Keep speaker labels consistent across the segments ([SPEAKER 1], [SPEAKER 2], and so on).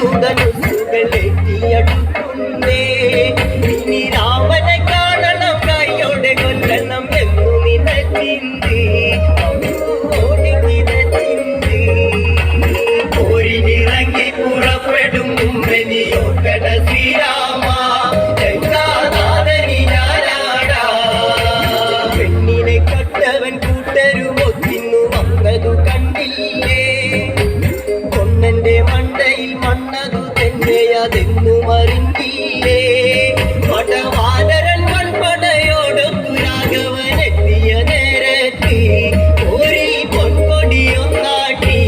[SPEAKER 1] ദൂതനുകളെത്തിയടുക്കുന്നേ ഇനി രാമനെ കാണണം കൈയോടെ കൊല്ലണം എന്നു നിനക്കിന്തി ഒഴിഞ്ഞിറങ്ങി പുറപ്പെടും മുമ്പനിയോട്ടട ശ്രീരാമ. പെണ്ണിനെ കട്ടവൻ കൂട്ടരും അതെന്നും അറിഞ്ഞില്ലേ പടവാനരൻ മൺപടയോടൊത്തു രാഘവനെത്തിയ നേരത്തിൽ ഒരു പൊൻകൊടിയൊന്നാട്ടി.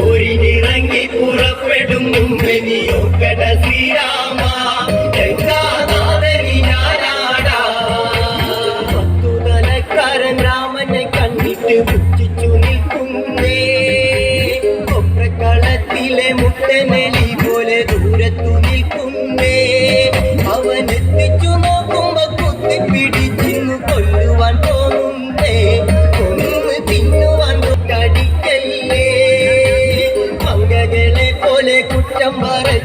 [SPEAKER 1] ഓരിനിറങ്ങി പുറപ്പെടും മുമ്പേ നീയൊക്കട ശ്രീരാമ. രാമനെ കണ്ടിട്ട് കൊപ്രക്കളത്തിലെ മുട്ടനെലി പോലെ ദൂരത്തു നിൽക്കുന്നേ. അവൻ എത്തിച്ചു നോക്കുമ്പോ കുത്തിപ്പിടിച്ചിന്നു കൊല്ലുവാൻ തോന്നുന്നേ. ഒന്ന് തിന്നുവാൻ കടിക്കല്ലേ മംഗകളെ പോലെ കുറ്റം പറച്ച്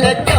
[SPEAKER 1] let go.